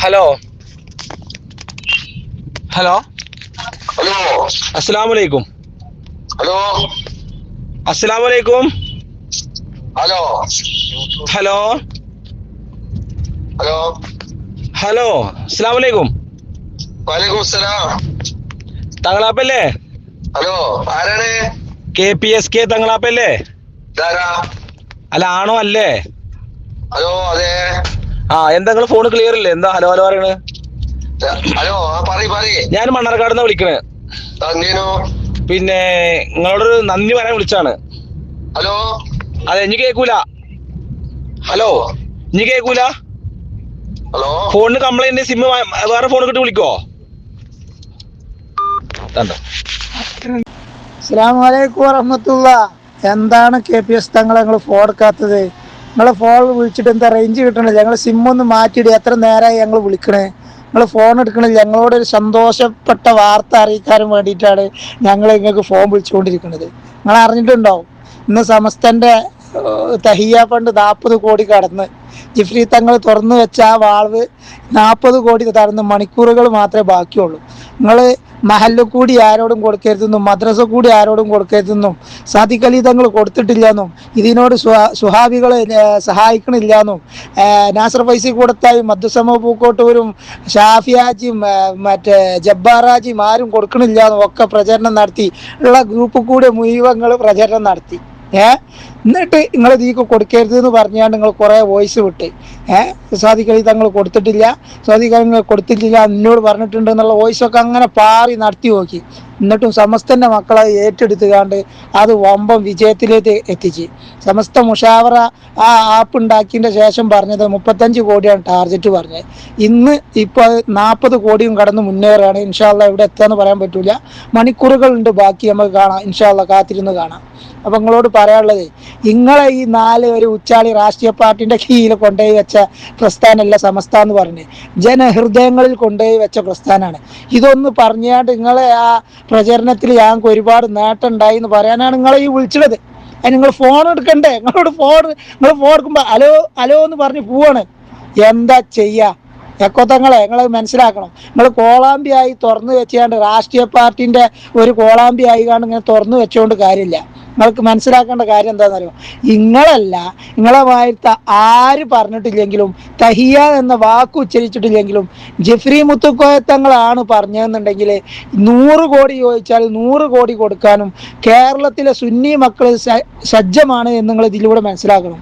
Hello hello hello അസ്സലാമു അലൈക്കും hello അസ്സലാമു അലൈക്കും ഹലോ ഹലോ ഹലോ ഹലോ അസ്സലാമു അലൈക്കും വലൈക്കും സലാം തങ്ങളാപ്പല്ലേ? ഹലോ ആരാണ്? കെ പി എസ് കെ തങ്ങളാപ്പല്ലേ? അല്ല ആണോ അല്ലേ? ഹലോ അതെ. ആ എന്താ നിങ്ങൾ ഫോൺ ക്ലിയർ ഇല്ലേ? എന്താ ഹലോ ഹലോ പറയണേ? ഹലോ ആ പറയ് പറയ്. ഞാൻ മണ്ണാർക്കാട് നിന്ന് വിളിക്കണേ. പിന്നെ നിങ്ങളോടൊരു നന്ദി പറയാൻ വിളിച്ചാണ്. ഹലോ? അതെ ഇനി കേക്കൂല. ഹലോ ഇനി കേക്കൂല? ഹലോ? ഫോണിന് കംപ്ലൈന്റ് സിം വേറെ ഫോൺ കിട്ടി വിളിക്കോ? കണ്ടോ? അസ്സാമലൈക്കും വറഹമത്തുള്ള. എന്താണ് കെ പി എസ് തങ്ങളെ നിങ്ങൾ ഫോൺ എടുക്കാത്തത്? നിങ്ങളെ ഫോൺ വിളിച്ചിട്ട് എന്താ റേഞ്ച് കിട്ടണില്ല. ഞങ്ങൾ സിം ഒന്ന് മാറ്റിയിട്ട് എത്ര നേരമായി ഞങ്ങൾ വിളിക്കണേ? നിങ്ങൾ ഫോൺ എടുക്കണില്ല. ഞങ്ങളോട് ഒരു സന്തോഷപ്പെട്ട വാർത്ത അറിയിക്കാനും വേണ്ടിയിട്ടാണ് ഞങ്ങൾ നിങ്ങൾക്ക് ഫോൺ വിളിച്ചുകൊണ്ടിരിക്കുന്നത് നിങ്ങൾ അറിഞ്ഞിട്ടുണ്ടാവും. ഇന്ന് സമസ്തന്റെ തഹിയ ഫണ്ട് നാൽപ്പത് കോടി കടന്ന്. ജിഫ്രി തങ്ങൾ തുറന്നു വെച്ച ആ വാൾവ് നാൽപ്പത് കോടി തടന്ന് മണിക്കൂറുകൾ മാത്രമേ ബാക്കിയുള്ളൂ. നിങ്ങൾ മഹല്ല് കൂടി ആരോടും കൊടുക്കരുതെന്നും മദ്രസ കൂടി ആരോടും കൊടുക്കരുതെന്നും സാദിഖ് അലി തങ്ങൾ കൊടുത്തിട്ടില്ലെന്നും ഇതിനോട് സുഹാ- സുഹാബികളെ സഹായിക്കണില്ല എന്നും നാസർ ഫൈസി കൂടത്തായും മധുസമ പൂക്കോട്ടൂരും ഷാഫിയാജിയും മറ്റേ ജബ്ബാറാജിയും ആരും കൊടുക്കണില്ല എന്നും ഒക്കെ പ്രചരണം നടത്തി. ഉള്ള ഗ്രൂപ്പ് കൂടെ മുഴുവങ്ങൾ പ്രചരണം നടത്തി. ഏ? എന്നിട്ട് നിങ്ങൾ ഇതിക്ക് കൊടുക്കരുത് എന്ന് പറഞ്ഞാൽ നിങ്ങൾ കുറേ വോയിസ് വിട്ട്. ഏഹ് സാധിക്കളി തങ്ങൾ കൊടുത്തിട്ടില്ല. സാധികൾ കൊടുത്തിട്ടില്ല എന്നോട് പറഞ്ഞിട്ടുണ്ട് എന്നുള്ള വോയിസ് ഒക്കെ അങ്ങനെ പാറി നടത്തി നോക്കി. എന്നിട്ടും സമസ്തന്റെ മക്കളെ ഏറ്റെടുത്തുകാണ്ട് അത് വമ്പം വിജയത്തിലേക്ക് എത്തിച്ച്. സമസ്ത മുഷാവറ ആ ആപ്പ് ഉണ്ടാക്കിയതിന്റെ ശേഷം പറഞ്ഞത് മുപ്പത്തഞ്ച് കോടിയാണ് ടാർജറ്റ് പറഞ്ഞത്. ഇന്ന് ഇപ്പോൾ നാൽപ്പത് കോടിയും കടന്ന് മുന്നേറുകയാണ്. ഇൻഷാല്ല ഇവിടെ എത്താന്ന് പറയാൻ പറ്റില്ല മണിക്കൂറുകളുണ്ട് ബാക്കി നമുക്ക് കാണാം. ഇൻഷാല്ല കാത്തിരുന്ന് കാണാം. അപ്പൊ നിങ്ങളോട് പറയാനുള്ളത് നിങ്ങളെ ഈ നാല് ഒരു ഉച്ചാളി രാഷ്ട്രീയ പാർട്ടിന്റെ കീഴിൽ കൊണ്ടുപോയി വെച്ച പ്രസ്ഥാനമല്ല സമസ്ത എന്ന് പറഞ്ഞ് ജനഹൃദയങ്ങളിൽ കൊണ്ടുപോയി വെച്ച പ്രസ്ഥാനമാണ്. ഇതൊന്ന് പറഞ്ഞാണ്ട് നിങ്ങളെ ആ പ്രചരണത്തിൽ ഞങ്ങൾക്ക് ഒരുപാട് നേട്ടം ഉണ്ടായി എന്ന് പറയാനാണ് നിങ്ങളെ ഈ വിളിച്ചത് അതിന് നിങ്ങൾ ഫോൺ എടുക്കണ്ടേ? നിങ്ങളോട് ഫോൺ നിങ്ങൾ ഫോൺ എടുക്കുമ്പോൾ ഹലോ ഹലോ എന്ന് പറഞ്ഞ് പോവാണ്. എന്താ ചെയ്യാ? എക്കോത്തങ്ങളെ നിങ്ങൾ മനസ്സിലാക്കണം. നിങ്ങൾ കോളാമ്പിയായി തുറന്നു വെച്ചാണ്ട് രാഷ്ട്രീയ പാർട്ടിന്റെ ഒരു കോളാമ്പി കാണുന്ന കാണും ഇങ്ങനെ തുറന്നു വെച്ചുകൊണ്ട് കാര്യമില്ല. നിങ്ങൾക്ക് മനസ്സിലാക്കേണ്ട കാര്യം എന്താണെന്നറിയോ? നിങ്ങളല്ല നിങ്ങളെ വായത്ത ആര് പറഞ്ഞിട്ടില്ലെങ്കിലും തഹിയ എന്ന വാക്ക് ഉച്ചരിച്ചിട്ടില്ലെങ്കിലും ജെഫ്രി മുത്തുക്കോയത്തങ്ങളാണ് പറഞ്ഞതെന്നുണ്ടെങ്കിൽ നൂറ് കോടി ചോദിച്ചാൽ നൂറ് കോടി കൊടുക്കാനും കേരളത്തിലെ സുന്നി മക്കൾ സജ്ജമാണ് എന്ന് നിങ്ങൾ ഇതിലൂടെ മനസ്സിലാക്കണം.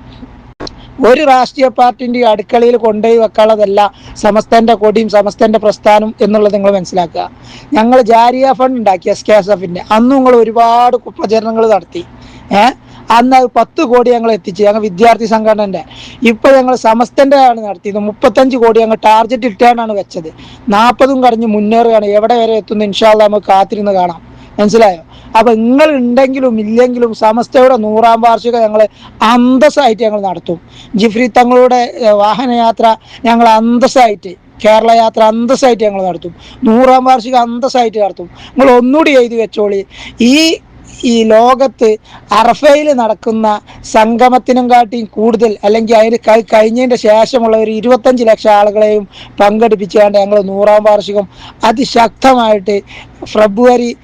ഒരു രാഷ്ട്രീയ പാർട്ടിന്റെ അടുക്കളയിൽ കൊണ്ടുപോയി വെക്കാനുള്ളതല്ല സമസ്തന്റെ കൊടിയും സമസ്തന്റെ പ്രസ്ഥാനം എന്നുള്ളത് നിങ്ങൾ മനസ്സിലാക്കുക. ഞങ്ങൾ ജാരിയ ഫണ്ട് ഉണ്ടാക്കി എസ് കെ എസ് അന്ന് നിങ്ങൾ ഒരുപാട് പ്രചരണങ്ങൾ നടത്തി. ഏഹ് അന്ന് അത് പത്ത് കോടി ഞങ്ങൾ എത്തിച്ചു. ഞങ്ങൾ വിദ്യാർത്ഥി സംഘടനന്റെ. ഇപ്പൊ ഞങ്ങൾ സമസ്തന്റെ ആണ് നടത്തിയത്. മുപ്പത്തഞ്ച് കോടി ഞങ്ങൾ ടാർജറ്റ് ഇട്ടാണ് വെച്ചത്. നാൽപ്പതും കടഞ്ഞ് മുന്നേറുകയാണ്. എവിടെ വരെ എത്തുന്നു? ഇൻഷാല്ല നമുക്ക് കാത്തിരുന്ന് കാണാം. മനസ്സിലായോ? അപ്പൊ നിങ്ങൾ ഉണ്ടെങ്കിലും ഇല്ലെങ്കിലും സമസ്തയുടെ നൂറാം വാർഷികം ഞങ്ങൾ അന്തസ്സായിട്ട് ഞങ്ങൾ നടത്തും. ജിഫ്രി തങ്ങളുടെ വാഹനയാത്ര ഞങ്ങൾ അന്തസ്സായിട്ട് കേരള യാത്ര അന്തസ്സായിട്ട് ഞങ്ങൾ നടത്തും. നൂറാം വാർഷികം അന്തസ്സായിട്ട് നടത്തും. നിങ്ങൾ ഒന്നുകൂടി എഴുതി വെച്ചോളി. ഈ ഈ ലോകത്ത് അറഫയിൽ നടക്കുന്ന സംഗമത്തിനും കാട്ടിയും കൂടുതൽ അല്ലെങ്കിൽ അതിന് കഴി കഴിഞ്ഞതിന്റെ ശേഷമുള്ള ഒരു ഇരുപത്തഞ്ച് ലക്ഷം ആളുകളെയും പങ്കെടുപ്പിച്ചുകൊണ്ട് ഞങ്ങൾ നൂറാം വാർഷികം അതിശക്തമായിട്ട് ഫെബ്രുവരി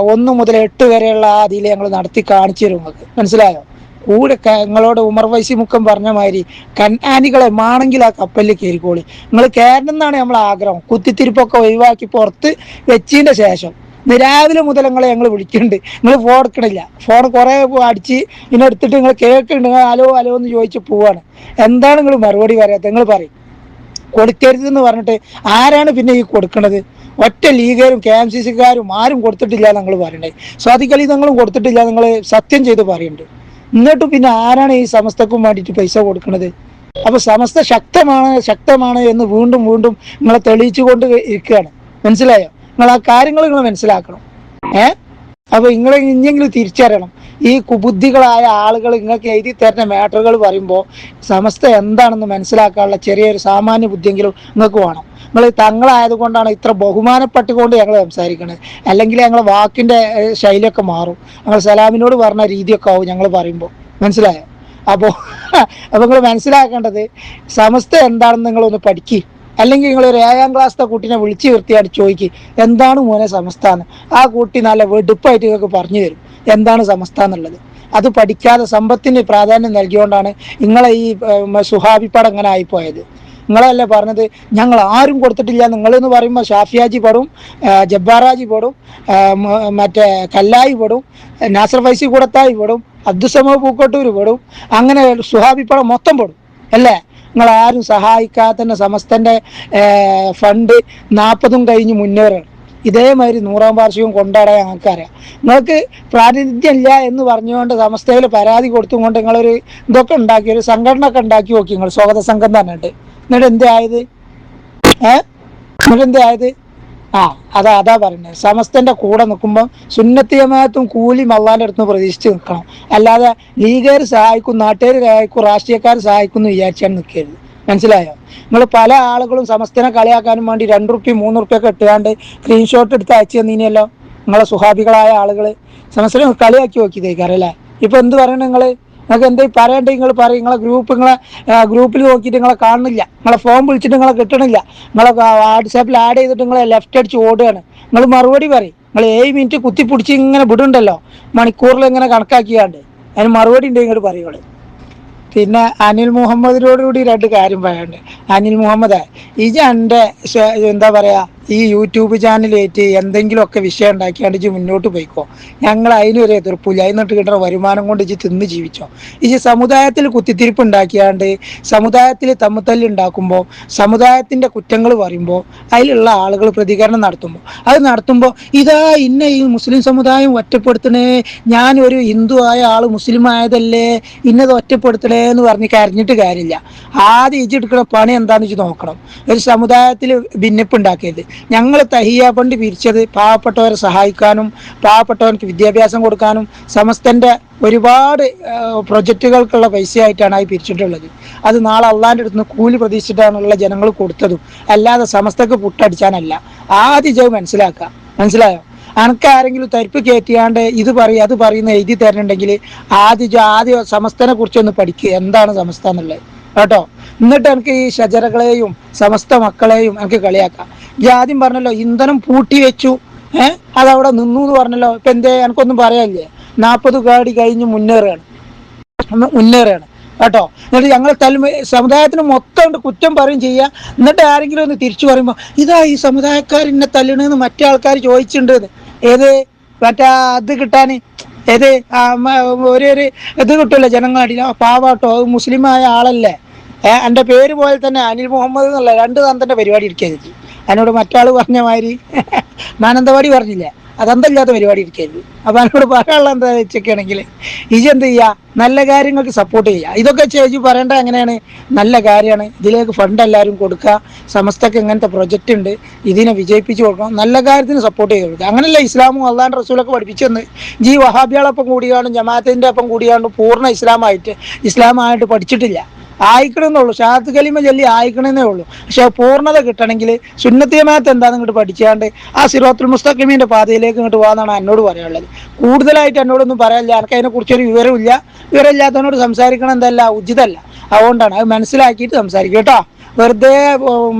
ഒന്ന് മുതൽ എട്ട് വരെയുള്ള ആ അതിൽ ഞങ്ങൾ നടത്തി കാണിച്ചു തരും നിങ്ങൾക്ക് മനസ്സിലായോ? കൂടെ ഞങ്ങളോട് ഉമർ വൈസി മുക്കം പറഞ്ഞ മാതിരി കന്നാനികളെ മാണെങ്കിൽ ആ കപ്പലിൽ കയറിക്കോളി. നിങ്ങൾ കയറണം എന്നാണ് നമ്മൾ ആഗ്രഹം. കുത്തിത്തിരിപ്പൊക്കെ ഒഴിവാക്കി പുറത്ത് വെച്ചതിന്റെ ശേഷം. രാവിലെ മുതൽ നിങ്ങളെ ഞങ്ങൾ വിളിക്കുന്നുണ്ട് നിങ്ങൾ ഫോൺ എടുക്കണില്ല. ഫോൺ കുറേ അടിച്ച് ഇങ്ങനെ എടുത്തിട്ട് നിങ്ങൾ കേൾക്കുന്നുണ്ട് നിങ്ങൾ അലോ അലോ എന്ന് ചോദിച്ച് പോവാണ്. എന്താണ് നിങ്ങൾ മറുപടി പറയാത്തത്? നിങ്ങൾ പറയും. കൊടുക്കരുത് എന്ന് പറഞ്ഞിട്ട് ആരാണ് പിന്നെ ഈ കൊടുക്കണത്? ഒറ്റ ലീഗുകാരും കെ എം സി സിക്കാരും ആരും കൊടുത്തിട്ടില്ല നിങ്ങൾ പറയണ്ടേ സ്വാതികളി നിങ്ങളും കൊടുത്തിട്ടില്ല നിങ്ങൾ സത്യം ചെയ്ത് പറയുന്നുണ്ട് എന്നിട്ട് പിന്നെ ആരാണ് ഈ സമസ്തക്കും വേണ്ടിയിട്ട് പൈസ കൊടുക്കുന്നത് അപ്പൊ സമസ്ത ശക്തമാണ് ശക്തമാണ് എന്ന് വീണ്ടും വീണ്ടും നിങ്ങളെ തെളിയിച്ചു കൊണ്ട് ഇരിക്കുകയാണ്. മനസ്സിലായോ? നിങ്ങൾ ആ കാര്യങ്ങൾ നിങ്ങൾ മനസ്സിലാക്കണം. ഏ? അപ്പൊ നിങ്ങൾ ഇനിയെങ്കിലും തിരിച്ചറിയണം. ഈ കുബുദ്ധികളായ ആളുകൾ നിങ്ങൾക്ക് എഴുതി തരുന്ന മാറ്ററുകൾ പറയുമ്പോൾ സമസ്ത എന്താണെന്ന് മനസ്സിലാക്കാനുള്ള ചെറിയൊരു സാമാന്യ ബുദ്ധിയെങ്കിലും നിങ്ങൾക്ക് വേണം. നിങ്ങൾ തങ്ങളായത് കൊണ്ടാണ് ഇത്ര ബഹുമാനപ്പെട്ടുകൊണ്ട് ഞങ്ങൾ സംസാരിക്കുന്നത് അല്ലെങ്കിൽ ഞങ്ങളെ വാക്കിന്റെ ശൈലിയൊക്കെ മാറും. ഞങ്ങൾ സലാമിനോട് പറഞ്ഞ രീതിയൊക്കെ ആവും ഞങ്ങൾ പറയുമ്പോൾ മനസ്സിലായോ? അപ്പോൾ അപ്പോൾ നിങ്ങൾ മനസ്സിലാക്കേണ്ടത് സമസ്ത എന്താണെന്ന് നിങ്ങളൊന്ന് പഠിക്കുക അല്ലെങ്കിൽ നിങ്ങൾ ഒരു ഏഴാം ക്ലാസ്സിലെ കുട്ടീനെ വിളിച്ചു നിർത്തിയായിട്ട് ചോദിക്കും എന്താണ് മോനെ സംസ്ഥാനം ആ കുട്ടി നല്ല വെടുപ്പായിട്ട് നിങ്ങൾക്ക് പറഞ്ഞു തരും. എന്താണ് സംസ്ഥാനം എന്നുള്ളത്? അത് പഠിക്കാതെ സമ്പത്തിന് പ്രാധാന്യം നൽകിയോണ്ടാണ് നിങ്ങളെ ഈ സുഹാബിപ്പാട് അങ്ങനെ ആയിപ്പോയത്. നിങ്ങളല്ലേ പറഞ്ഞത്? ഞങ്ങൾ ആരും കൊടുത്തിട്ടില്ല. നിങ്ങൾ എന്ന് പറയുമ്പോൾ ഷാഫിയാജി പെടും ജബ്ബാറാജി പെടും മറ്റേ കല്ലായി പെടും നാസർ ഫൈസി കൂടത്തായി പെടും അബ്ദുസമ പൂക്കോട്ടൂർ പെടും അങ്ങനെ സുഹാബിപ്പടം മൊത്തം പെടും. അല്ലേ? നിങ്ങൾ ആരും സഹായിക്കാത്ത സമസ്തന്റെ ഏർ, ഫണ്ട് നാൽപ്പതും കഴിഞ്ഞ് മുന്നേറാണ്. ഇതേമാതിരി നൂറാം വാർഷികം കൊണ്ടാടാൻ ഞങ്ങൾക്കറിയാം. നിങ്ങൾക്ക് പ്രാതിനിധ്യം ഇല്ല എന്ന് പറഞ്ഞുകൊണ്ട് സമസ്തയിൽ പരാതി കൊടുത്തുകൊണ്ട് നിങ്ങളൊരു ഇതൊക്കെ ഉണ്ടാക്കി ഒരു സംഘടന ഒക്കെ ഉണ്ടാക്കി നോക്കി നിങ്ങൾ സ്വാഗത സംഘം പറഞ്ഞിട്ട്. എന്നിട്ട് എന്തേ ആയത്? ഏഹ് എന്നിട്ട് എന്തേ ആയത്? ആ അതാ അതാ പറയുന്നത് സമസ്തന്റെ കൂടെ നിൽക്കുമ്പോൾ സുന്നത്തിയമായത്തും കൂലി മള്ളാന്റെ അടുത്ത് പ്രതീക്ഷിച്ച് നിൽക്കണം. അല്ലാതെ ലീഗുകാർ സഹായിക്കും നാട്ടുകാർ സഹായിക്കും രാഷ്ട്രീയക്കാർ സഹായിക്കും എന്ന് വിചാരിച്ചാണ് നിൽക്കരുത്. മനസ്സിലായോ? നിങ്ങൾ പല ആളുകളും സമസ്തനെ കളിയാക്കാനും വേണ്ടി രണ്ട് റുപ്യ മൂന്ന് റുപ്യ ഒക്കെ ഇട്ടുകാണ്ട് സ്ക്രീൻഷോട്ട് എടുത്ത് അയച്ചു തന്നീനല്ലോ നിങ്ങളെ സുഹാബികളായ ആളുകൾ സമസ്തനെ കളിയാക്കി നോക്കി തേക്കാറല്ലേ ഇപ്പൊ എന്ത് പറയണ നിങ്ങൾ? നിങ്ങൾക്ക് എന്താ പറയണ്ടേ? നിങ്ങൾ പറയും. നിങ്ങളെ ഗ്രൂപ്പ് നിങ്ങളെ ഗ്രൂപ്പിൽ നോക്കിയിട്ട് നിങ്ങളെ കാണുന്നില്ല. നിങ്ങളെ ഫോൺ വിളിച്ചിട്ട് നിങ്ങളെ കിട്ടണില്ല. നിങ്ങളെ വാട്സാപ്പിൽ ആഡ് ചെയ്തിട്ട് നിങ്ങളെ ലെഫ്റ്റ് അടിച്ച് ഓടുകയാണ്. നിങ്ങൾ മറുപടി പറയും. നിങ്ങൾ ഏഴ് മിനിറ്റ് കുത്തിപ്പിടിച്ച് ഇങ്ങനെ വിടുണ്ടല്ലോ മണിക്കൂറിൽ ഇങ്ങനെ കണക്കാക്കിയാണ്ട്. അതിന് മറുപടി ഉണ്ട് ഇങ്ങോട്ട് പറയുള്ളൂ പിന്നെ അനിൽ മുഹമ്മദിനോടുകൂടി രണ്ട് കാര്യം പറയാനുണ്ട്. അനിൽ മുഹമ്മദ് ഇജ എന്റെ എന്താ പറയാ ഈ യൂട്യൂബ് ചാനലേറ്റ് എന്തെങ്കിലുമൊക്കെ വിഷയം ഉണ്ടാക്കിയാണ്ട് ഇജ് മുന്നോട്ട് പോയിക്കോ. ഞങ്ങൾ അതിനൊരു എതിർപ്പില്ല അതിനിട്ട് കിട്ടുന്ന വരുമാനം കൊണ്ട് ഇജ് തിന്ന് ജീവിച്ചോ. ഇജ് സമുദായത്തിൽ കുത്തിത്തിരിപ്പ് ഉണ്ടാക്കിയാണ്ട് സമുദായത്തിൽ തമ്മിത്തല്ല് ഉണ്ടാക്കുമ്പോൾ സമുദായത്തിന്റെ കുറ്റങ്ങൾ പറയുമ്പോൾ അതിലുള്ള ആളുകൾ പ്രതികരണം നടത്തുമ്പോൾ അത് നടത്തുമ്പോൾ ഇതാ ഇന്ന ഈ മുസ്ലിം സമുദായം ഒറ്റപ്പെടുത്തണേ. ഞാനൊരു ഹിന്ദു ആയ ആൾ മുസ്ലിം ആയതല്ലേ. ഇന്നത് ഒറ്റപ്പെടുത്തണേ എന്ന് പറഞ്ഞ് കരഞ്ഞിട്ട് കാര്യമില്ല. ആദ്യം ഇജ് എടുക്കുന്ന പണി എന്താണെന്ന് വെച്ച് നോക്കണം. ഒരു സമുദായത്തിൽ ഭിന്നിപ്പ് ഞങ്ങൾ തഹിയ ഫണ്ട് പിരിച്ചത് പാവപ്പെട്ടവരെ സഹായിക്കാനും പാവപ്പെട്ടവർക്ക് വിദ്യാഭ്യാസം കൊടുക്കാനും സമസ്തന്റെ ഒരുപാട് പ്രൊജക്റ്റുകൾക്കുള്ള പൈസയായിട്ടാണ് അത് പിരിച്ചിട്ടുള്ളത്. അത് നാളെ അള്ളാന്റെ അടുത്ത് നിന്ന് കൂലി പ്രതീക്ഷിച്ചിട്ടാണുള്ള ജനങ്ങൾ കൊടുത്തതും. അല്ലാതെ സമസ്തക്ക് പുട്ടടിച്ചാനല്ല. ആദ്യം ജവ് മനസ്സിലാക്കുക. മനസ്സിലായോ? അനക്ക് ആരെങ്കിലും തരിപ്പ് കയറ്റിയാണ്ട് ഇത് പറയും അത് പറയുന്ന എഴുതി തരണുണ്ടെങ്കിൽ ആദ്യം ആദ്യം സമസ്തനെ കുറിച്ചൊന്ന് പഠിക്കുക എന്താണ് സമസ്ത എന്നുള്ളത്? കേട്ടോ? എന്നിട്ട് എനിക്ക് ഈ ഷജറകളെയും സമസ്ത മക്കളെയും എനിക്ക് കളിയാക്കാം. ഈ ആദ്യം പറഞ്ഞല്ലോ ഇന്ധനം പൂട്ടി വെച്ചു. ഏഹ് അതവിടെ നിന്നു എന്ന് പറഞ്ഞല്ലോ. ഇപ്പൊ എന്തേ? എനിക്കൊന്നും പറയാനില്ലേ? നാൽപ്പത് ഗാഡി കഴിഞ്ഞ് മുന്നേറുകയാണ്. മുന്നേറുകയാണ്. കേട്ടോ? എന്നിട്ട് ഞങ്ങൾ തലമ സമുദായത്തിന് മൊത്തം കുറ്റം പറയും ചെയ്യുക എന്നിട്ട് ആരെങ്കിലും ഒന്ന് തിരിച്ചു പറയുമ്പോൾ ഇതാ ഈ സമുദായക്കാർ ഇന്നെ തല്ലണെന്ന് മറ്റേ ആൾക്കാർ ചോദിച്ചിട്ടുണ്ട് ഏത്? മറ്റേ അത് കിട്ടാൻ ഏത് ഒരു ഒരു ഇത് കിട്ടില്ല ജനങ്ങളടിയിൽ പാവാട്ടോ മുസ്ലിമായ ആളല്ലേ? എന്റെ പേര് പോലെ തന്നെ അനിൽ മുഹമ്മദ് എന്നുള്ള രണ്ട് തന്തന്റെ പരിപാടി ഇരിക്കരുത് എന്നോട് മറ്റാൾ പറഞ്ഞ മാതിരി മാനന്തവാടി പറഞ്ഞില്ലേ? അതെന്തല്ലാത്ത പരിപാടി ഇരിക്കരുത് അപ്പൊ എന്നോട് പറയാനുള്ള എന്താ വെച്ചൊക്കെയാണെങ്കിൽ ഇജ് എന്ത് ചെയ്യുക നല്ല കാര്യങ്ങൾക്ക് സപ്പോർട്ട് ചെയ്യുക ഇതൊക്കെ ചേച്ചി പറയേണ്ടത് എങ്ങനെയാണ്? നല്ല കാര്യമാണ്. ഇതിലേക്ക് ഫണ്ട് എല്ലാവരും കൊടുക്കുക. സമസ്തക്ക് ഇങ്ങനത്തെ പ്രൊജക്റ്റ് ഉണ്ട്. ഇതിനെ വിജയിപ്പിച്ചു കൊടുക്കണം. നല്ല കാര്യത്തിന് സപ്പോർട്ട് ചെയ്ത് കൊടുക്കുക. അങ്ങനെയല്ല ഇസ്ലാമും അള്ളാൻ റസൂലൊക്കെ പഠിപ്പിച്ചെന്ന്. ജി വഹാബികളൊപ്പം കൂടിയാണ് ജമാഅത്തിന്റെ ഒപ്പം കൂടിയാണ് പൂർണ ഇസ്ലാമായിട്ട് ഇസ്ലാമായിട്ട് പഠിച്ചിട്ടില്ല. ആയിക്കണമെന്നുള്ളൂ ഷാത്ത് കലിമ ചൊല്ലി ആയിക്കണമെന്നേ ഉള്ളൂ. പക്ഷെ പൂർണത കിട്ടണമെങ്കിൽ സുന്നത്തിയമാത്ത് എന്താണെന്ന് ഇങ്ങോട്ട് പഠിച്ചാണ്ട് ആ സിറോത്തുൽ മുസ്തഖിമിന്റെ പാതയിലേക്ക് ഇങ്ങോട്ട് പോകാന്നാണ് എന്നോട് പറയാനുള്ളത്. കൂടുതലായിട്ട് എന്നോടൊന്നും പറയാനില്ല. എനിക്ക് അതിനെ കുറിച്ചൊരു വിവരമില്ല വിവരമില്ലാത്തവനോട് സംസാരിക്കണം എന്തല്ല ഉചിതല്ല. അതുകൊണ്ടാണ് അത് മനസ്സിലാക്കിയിട്ട് സംസാരിക്കും കേട്ടോ. വെറുതെ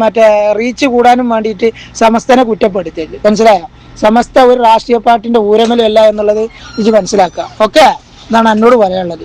മറ്റേ റീച്ച് കൂടാനും വേണ്ടിയിട്ട് സമസ്തനെ കുറ്റപ്പെടുത്തരുത്. മനസ്സിലായോ? സമസ്ത ഒരു രാഷ്ട്രീയ പാർട്ടിന്റെ ഊരമലല്ല എന്നുള്ളത് ഇത് മനസ്സിലാക്കുക. ഓക്കെ? എന്നാണ് എന്നോട് പറയാനുള്ളത്.